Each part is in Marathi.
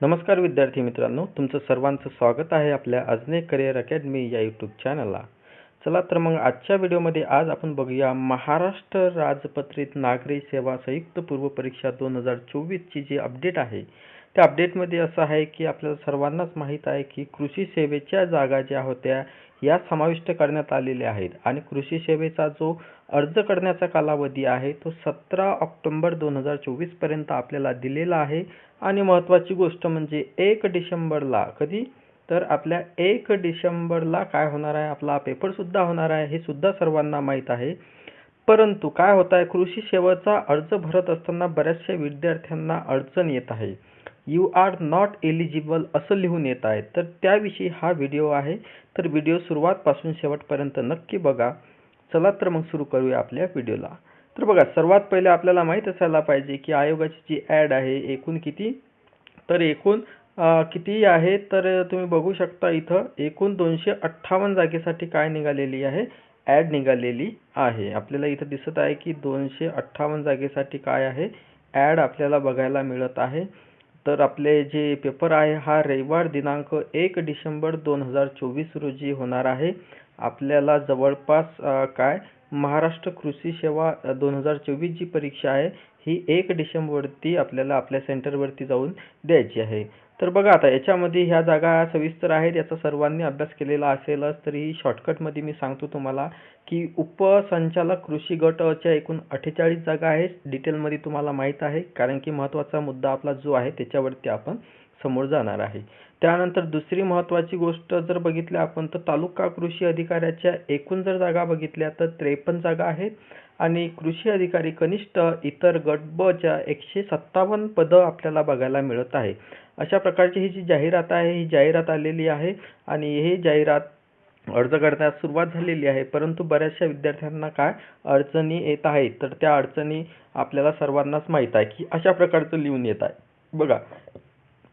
नमस्कार विद्यार्थी मित्रांनो तुमचं सर्वांचं स्वागत आहे आपल्या अजने करिअर अकॅडमी या यूट्यूब चॅनलला चला तर मग आजच्या व्हिडिओमध्ये आज आपण बघूया महाराष्ट्र राजपत्रित नागरी सेवा संयुक्त पूर्व परीक्षा दोन हजार चोवीसची जी अपडेट आहे त्या अपडेटमध्ये असं आहे की आपल्याला सर्वांनाच माहीत आहे की कृषी सेवेच्या जागा ज्या होत्या या समाविष्ट करण्यात आलेल्या आहेत. आणि कृषी सेवेचा जो अर्ज करण्याचा कालावधी आहे तो सतरा ऑक्टोंबर दोन हजार चोवीसपर्यंत आपल्याला दिलेला आहे. आणि महत्त्वाची गोष्ट म्हणजे एक डिसेंबरला कधी? तर आपल्या एक डिसेंबरला काय होणार आहे? आपला पेपरसुद्धा होणार आहे हे सुद्धा सर्वांना माहीत आहे. परंतु काय होत आहे? कृषी सेवेचा अर्ज भरत असताना बऱ्याचशा विद्यार्थ्यांना अडचण येत आहे. यू आर नॉट एलिजिबल असं लिहून येत आहे. तर त्याविषयी हा व्हिडिओ आहे. तर व्हिडिओ सुरुवातपासून शेवटपर्यंत नक्की बघा. चला तर मग सुरू करूया आपल्या व्हिडिओला तर बघा सर्वात पहिले आपल्याला माहीत असायला पाहिजे की आयोगाची जी ॲड आहे एकूण किती? तर एकूण किती आहे? तर तुम्ही बघू शकता इथं एकूण दोनशे अठ्ठावन्न जागेसाठी काय निघालेली आहे? ॲड निघालेली आहे. आपल्याला इथं दिसत आहे की दोनशे अठ्ठावन्न जागेसाठी काय आहे? ॲड आपल्याला बघायला मिळत आहे. तर आपले जे पेपर आहे हा रविवार दिनांक एक डिसेंबर दोन हजार चोवीस रोजी होणार आहे. आपल्याला जवळपास काय? महाराष्ट्र कृषी सेवा दोन हजार चोवीस जी परीक्षा आहे ही एक डिसेंबरवरती आपल्याला आपल्या सेंटरवरती जाऊन द्यायची आहे. तर बघा आता याच्यामध्ये ह्या जागा सविस्तर आहेत याचा सर्वांनी अभ्यास केलेला असेलच तरी शॉर्टकटमध्ये मी सांगतो तुम्हाला की उपसंचालक कृषी गटच्या एकूण अठ्ठेचाळीस जागा आहेत. डिटेलमध्ये तुम्हाला माहीत आहे कारण की महत्त्वाचा मुद्दा आपला जो आहे त्याच्यावरती आपण समोर जाणार आहे. त्यानंतर दुसरी महत्त्वाची गोष्ट जर बघितल्या आपण तर तालुका कृषी अधिकाऱ्याच्या एकूण जर जागा बघितल्या तर त्रेपन्न जागा आहेत. आणि कृषी अधिकारी कनिष्ठ इतर गट ब च्या एकशे सत्तावन्न पदं आपल्याला बघायला मिळत आहे. अशा प्रकारची ही जी जाहिरात आहे ही जाहिरात आलेली आहे आणि ही जाहिरात अर्ज करण्यास सुरुवात झालेली आहे. परंतु बऱ्याचशा विद्यार्थ्यांना काय अडचणी येत आहेत तर त्या अडचणी आपल्याला सर्वांनाच माहीत आहे की अशा प्रकारचं लिहून येत आहे. बघा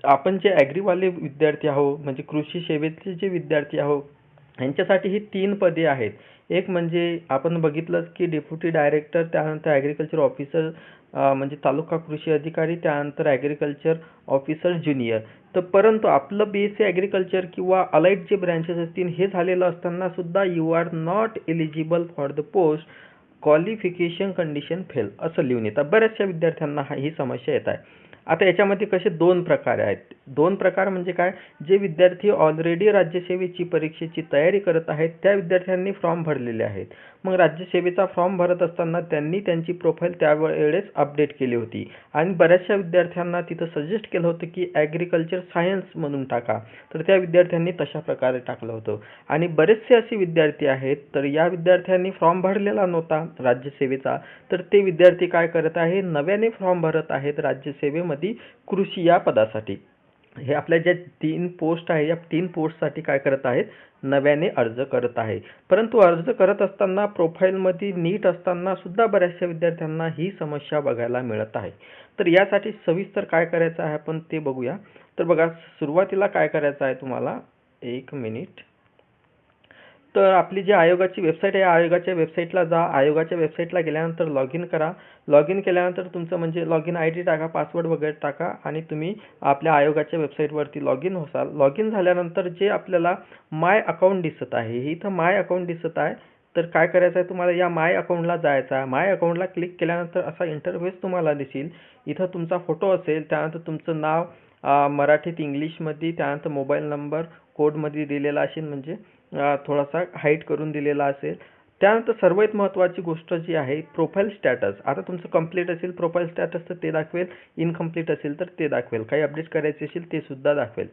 आपण जे ॲग्रीवाले विद्यार्थी आहो म्हणजे कृषी सेवेचे जे विद्यार्थी आहोत यांच्यासाठी ही तीन पदे आहेत. एक म्हणजे आपण बघितलंच की डेप्युटी डायरेक्टर त्यानंतर ॲग्रिकल्चर ऑफिसर म्हणजे तालुका कृषी अधिकारी त्यानंतर ॲग्रिकल्चर ऑफिसर ज्युनियर तर परंतु आपलं बी एस सी ॲग्रिकल्चर किंवा अलाईट जे ब्रँचेस असतील हे झालेलं असताना सुद्धा you are not eligible for the post qualification condition fail असं लिहून येतं. बऱ्याचशा विद्यार्थ्यांना हा ही समस्या येत आहे. आता याच्यामध्ये कसे दोन प्रकार आहेत? दोन प्रकार म्हणजे काय? जे विद्यार्थी ऑलरेडी राज्यसेवेची परीक्षेची तयारी करत आहेत त्या विद्यार्थ्यांनी फॉर्म भरलेले आहेत. मग राज्यसेवेचा फॉर्म भरत असताना त्यांनी त्यांची प्रोफाईल त्यावेळेस अपडेट केली होती. आणि बऱ्याचशा विद्यार्थ्यांना तिथं सजेस्ट केलं होतं की ॲग्रिकल्चर सायन्स म्हणून टाका. तर त्या विद्यार्थ्यांनी तशा प्रकारे टाकलं होतं. आणि बरेचसे असे विद्यार्थी आहेत तर या विद्यार्थ्यांनी फॉर्म भरलेला नव्हता राज्यसेवेचा. तर ते विद्यार्थी काय करत आहे? नव्याने फॉर्म भरत आहेत राज्यसेवेमध्ये कृषी या पदासाठी. हे आपल्या ज्या तीन पोस्ट आहे या तीन पोस्टसाठी काय करत आहेत? नव्याने अर्ज करत आहे. परंतु अर्ज करत असताना प्रोफाईलमध्ये नीट असताना सुद्धा बऱ्याचशा विद्यार्थ्यांना ही समस्या बघायला मिळत आहे. तर यासाठी सविस्तर काय करायचं आहे आपण ते बघूया. तर बघा सुरुवातीला काय करायचं आहे तुम्हाला? एक मिनिट तर आपली जी आयोगाची वेबसाईट आहे आयोगाच्या वेबसाईटला जा. आयोगाच्या वेबसाईटला गेल्यानंतर लॉग इन करा. लॉग इन केल्यानंतर तुमचं म्हणजे लॉग इन आय डी टाका पासवर्ड वगैरे टाका आणि तुम्ही आपल्या आयोगाच्या वेबसाईटवरती लॉग इन होसाल. लॉग इन झाल्यानंतर जे आपल्याला माय अकाउंट दिसत आहे इथं माय अकाउंट दिसत आहे. तर काय करायचं आहे तुम्हाला? या माय अकाउंटला जायचं आहे. माय अकाउंटला क्लिक केल्यानंतर असा इंटरफेस तुम्हाला दिसेल. इथं तुमचा फोटो असेल त्यानंतर तुमचं नाव मराठीत इंग्लिशमध्ये त्यानंतर मोबाईल नंबर कोडमध्ये दिलेला असेल म्हणजे थोडासा हाईट करून दिलेला असेल. त्यानंतर सर्वात महत्त्वाची गोष्ट जी आहे प्रोफाईल स्टॅटस आता तुमचं कंप्लीट असेल प्रोफाईल स्टॅटस तर ते दाखवेल. इनकम्प्लीट असेल तर ते दाखवेल. काही अपडेट करायचे असेल ते सुद्धा दाखवेल.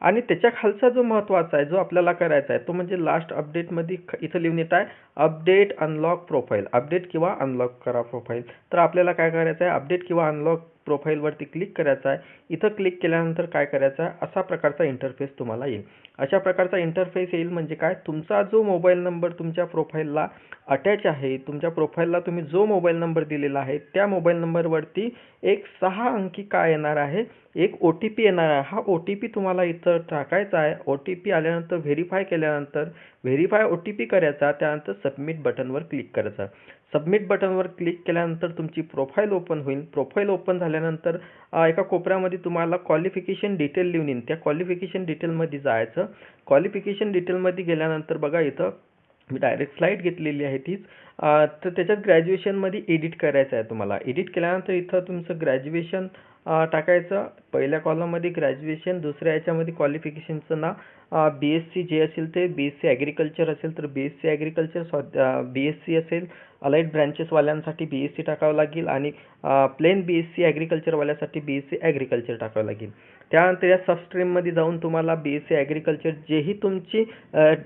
आणि त्याच्या खालचा जो महत्त्वाचा आहे जो आपल्याला करायचा आहे तो म्हणजे लास्ट अपडेटमध्ये ख- इथं लिहून येत आहे अपडेट अनलॉक प्रोफाईल अपडेट किंवा अनलॉक करा प्रोफाईल तर आपल्याला काय करायचं आहे अपडेट किंवा अनलॉक प्रोफाईलवरती क्लिक करायचं आहे. इथं क्लिक केल्यानंतर काय करायचं आहे? असा प्रकारचा इंटरफेस तुम्हाला येईल. अशा प्रकारचा इंटरफेस येईल म्हणजे काय? तुमचा जो मोबाईल नंबर तुमच्या प्रोफाईलला अटॅच आहे तुमच्या प्रोफाईलला तुम्ही जो मोबाईल नंबर दिलेला आहे त्या मोबाईल नंबरवरती एक सहा अंकी काय येणार आहे? एक ओ टी पी येणार आहे. हा ओ टी पी तुम्हाला इथं टाकायचा आहे. ओ टी पी आल्यानंतर व्हेरीफाय केल्यानंतर व्हेरीफाय ओ टी पी करायचा त्यानंतर सबमिट बटनवर क्लिक करायचा. सबमिट बटनवर क्लिक केल्यानंतर तुमची प्रोफाईल ओपन होईल. प्रोफाईल ओपन झाल्यानंतर एका कोपऱ्यामध्ये तुम्हाला क्वालिफिकेशन डिटेल लिहून येईल. त्या क्वालिफिकेशन डिटेलमध्ये जायचं. क्वालिफिकेशन डिटेलमध्ये गेल्यानंतर बघा इथं मी डायरेक्ट स्लाईड घेतलेली आहे तीच. तर त्याच्यात ग्रॅज्युएशनमध्ये एडिट करायचं आहे तुम्हाला. एडिट केल्यानंतर इथं तुमचं ग्रॅज्युएशन टाकायचं. पहिल्या कॉलममध्ये ग्रॅज्युएशन दुसऱ्या याच्यामध्ये क्वालिफिकेशनचं नाव. बी एस सी जे असेल ते बी एस सी ॲग्रिकल्चर असेल तर बी एस सी ॲग्रिकल्चर सॉ बी एस सी असेल. अलाइड ब्रँचेसवाल्यांसाठी बी एस सी टाकावं लागेल आणि प्लेन बी एस सी ॲग्रिकल्चरवाल्यासाठी बी एस सी ॲग्रिकल्चर टाकावं लागेल. त्यानंतर या सबस्ट्रीममध्ये जाऊन तुम्हाला बी एस सी ॲग्रिकल्चर जेही तुमची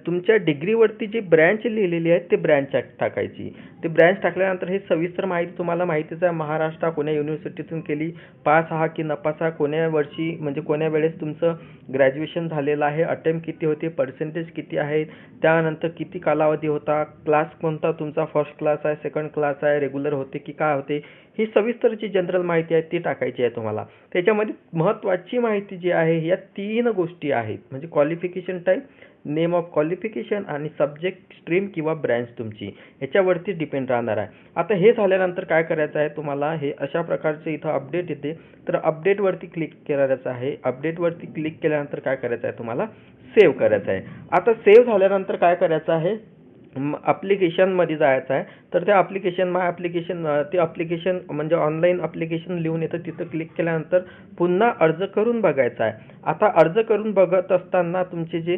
तुमच्या डिग्रीवरती जी ब्रँच लिहिलेली आहे ते ब्रँच टाकायची. ते ब्रँच टाकल्यानंतर हे सविस्तर माहिती तुम्हाला माहितीच आहे. महाराष्ट्र कोण्या युनिव्हर्सिटीतून केली पास हा की नपास हा कोण्या वर्षी म्हणजे कोण्या वेळेस तुमचं ग्रॅज्युएशन झालेलं आहे अटेम्प्ट किती होते पर्सेंटेज किती आहे त्यानंतर किती कालावधी होता क्लास कोणता तुमचा फर्स्ट क्लास आहे सेकंड क्लास आहे रेग्युलर होते की काय होते ही सविस्तर जी जनरल माहिती आहे ती टाकायची आहे तुम्हाला. त्याच्यामध्ये महत्त्वाची माहिती जी आहे या तीन गोष्टी आहेत. म्हणजे qualification type name of qualification आणि सब्जेक्ट स्ट्रीम किंवा ब्रँच तुमची. याच्यावरती डिपेंड राहणार आहे. आता हे झाल्यानंतर काय करायचं आहे तुम्हाला हे अशा प्रकारचे इथं अपडेट येते. तर अपडेटवरती क्लिक करायचं आहे. अपडेटवरती क्लिक केल्यानंतर काय करायचं आहे तुम्हाला? सेव्ह करायचं आहे. आता सेव्ह झाल्यानंतर काय करायचं आहे? ॲप्लिकेशनमध्ये जायचं आहे तर त्या ॲप्लिकेशन माय ॲप्लिकेशन ते ॲप्लिकेशन म्हणजे ऑनलाईन ॲप्लिकेशन लिहून येतं. तिथं क्लिक केल्यानंतर पुन्हा अर्ज करून बघायचा आहे. आता अर्ज करून बघत असताना तुमचे जे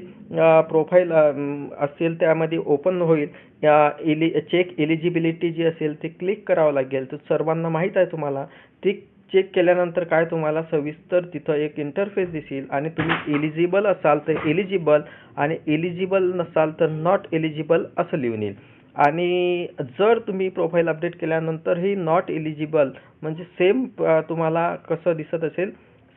प्रोफाईल असेल त्यामध्ये ओपन होईल. या एलि चेक एलिजिबिलिटी जी असेल ते क्लिक करावं लागेल. तर सर्वांना माहीत आहे तुम्हाला. ती चेक केल्यानंतर काय तुम्हाला सविस्तर तिथं एक इंटरफेस दिसेल आणि तुम्ही एलिजिबल असाल तर एलिजिबल आणि एलिजिबल नसाल तर नॉट एलिजिबल असं लिहून येईल. आणि जर तुम्ही प्रोफाईल अपडेट केल्यानंतर ही नॉट एलिजिबल म्हणजे सेम तुम्हाला कसं दिसत असेल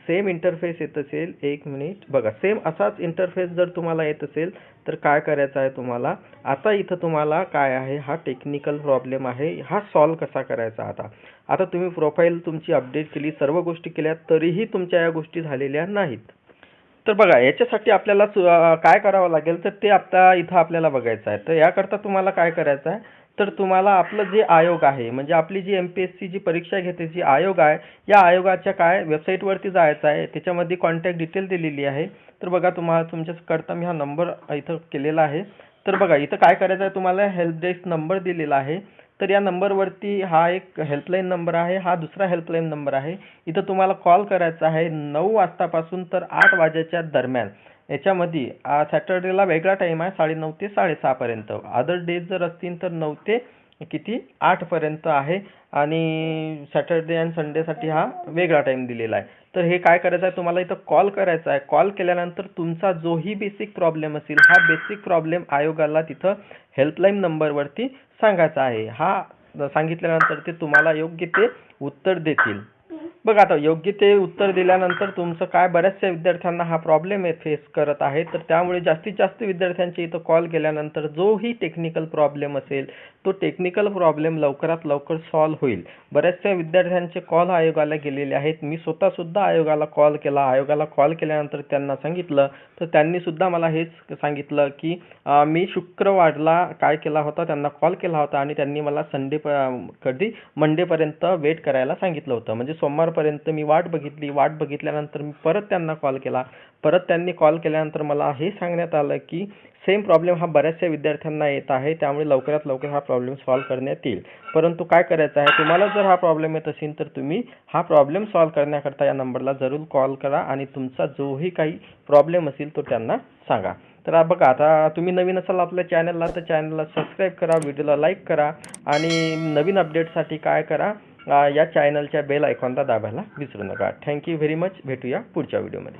सेम इंटरफेस येत असेल एक मिनिट बघा सेम असाच इंटरफेस जर तुम्हाला येत असेल तर काय करायचं आहे तुम्हाला? आता इथं तुम्हाला काय आहे? हा टेक्निकल प्रॉब्लेम आहे. हा सॉल्व कसा करायचा आता? आता तुम्ही प्रोफाईल तुमची अपडेट केली सर्व गोष्टी केल्या तरीही तुमच्या या गोष्टी झालेल्या नाहीत. तर बघा याच्यासाठी आपल्याला काय करावं लागेल? तर ते आता इथं आपल्याला बघायचं आहे. तर याकरता तुम्हाला काय करायचं आहे? तर तुम्हाला आपलं जे आयोग आहे म्हणजे आपली जी एम पी एस सी जी परीक्षा घेते जी आयोग आहे या आयोगाच्या काय वेबसाईटवरती जायचं आहे त्याच्यामध्ये कॉन्टॅक्ट डिटेल दिलेली आहे. तर बघा तुम्हाला तुमच्याकरता मी हा नंबर इथं केलेला आहे. तर बघा इथं काय करायचं आहे तुम्हाला हेल्प डेस्क नंबर दिलेला आहे. तर या नंबरवरती हा एक हेल्पलाईन नंबर आहे हा दुसरा हेल्पलाईन नंबर आहे. इथं तुम्हाला कॉल करायचा आहे नऊ वाजतापासून तर आठ वाजेच्या दरम्यान. याच्यामध्ये सॅटर्डेला वेगळा टाईम आहे साडेनऊ ते साडेसहापर्यंत अदर डेज जर असतील तर नऊ ते किती? आठपर्यंत आहे. आणि सॅटर्डे आणि संडेसाठी हा वेगळा टाईम दिलेला आहे. तर हे काय करायचं आहे? तुम्हाला इथं कॉल करायचा आहे. कॉल केल्यानंतर तुमचा जोही बेसिक प्रॉब्लेम असेल हा बेसिक प्रॉब्लेम आयोगाला तिथं हेल्पलाईन नंबरवरती सांगायचा आहे. हा सांगितल्यानंतर ते तुम्हाला योग्य ते उत्तर देतील. बघा आता योग्य ते उत्तर दिल्यानंतर तुमचं काय बऱ्याचशा विद्यार्थ्यांना हा प्रॉब्लेम फेस करत आहे. तर त्यामुळे जास्तीत जास्त विद्यार्थ्यांचे इथं कॉल केल्यानंतर जोही टेक्निकल प्रॉब्लेम असेल तो टेक्निकल प्रॉब्लेम लवकरात लवकर सॉल्व होईल. बऱ्याचशा विद्यार्थ्यांचे कॉल आयोगाला गेलेले आहेत. मी स्वतः सुद्धा आयोगाला कॉल केला. आयोगाला कॉल केल्यानंतर त्यांना सांगितलं. तर त्यांनी सुद्धा मला हेच सांगितलं की मी शुक्रवारला काय केला होता? त्यांना कॉल केला होता आणि त्यांनी मला संडे प कधी? मंडेपर्यंत वेट करायला सांगितलं होतं. म्हणजे सोमवारपर्यंत मी वाट बघितली. वाट बघितल्यानंतर मी परत त्यांना कॉल केला. परत त्यांनी कॉल केल्यानंतर मला हे सांगण्यात आलं की सेम प्रॉब्लेम हा बऱ्याचशा विद्यार्थ्यांना येत आहे. त्यामुळे लवकरात लवकर हा प्रॉब्लेम सॉल्व्ह करण्यात येईल. परंतु काय करायचं आहे? तुम्हाला जर हा प्रॉब्लेम येत असेल तर तुम्ही हा प्रॉब्लेम सॉल्व्ह करण्याकरता या नंबरला जरूर कॉल करा आणि तुमचा जोही काही प्रॉब्लेम असेल तो त्यांना सांगा. तर बघा आता तुम्ही नवीन असाल आपल्या चॅनलला तर चॅनलला सबस्क्राईब करा व्हिडिओला लाईक करा आणि नवीन अपडेटसाठी काय करा? या चॅनलच्या बेल आयकॉनला दाबायला विसरू नका. थँक्यू व्हेरी मच भेटूया पुढच्या व्हिडिओमध्ये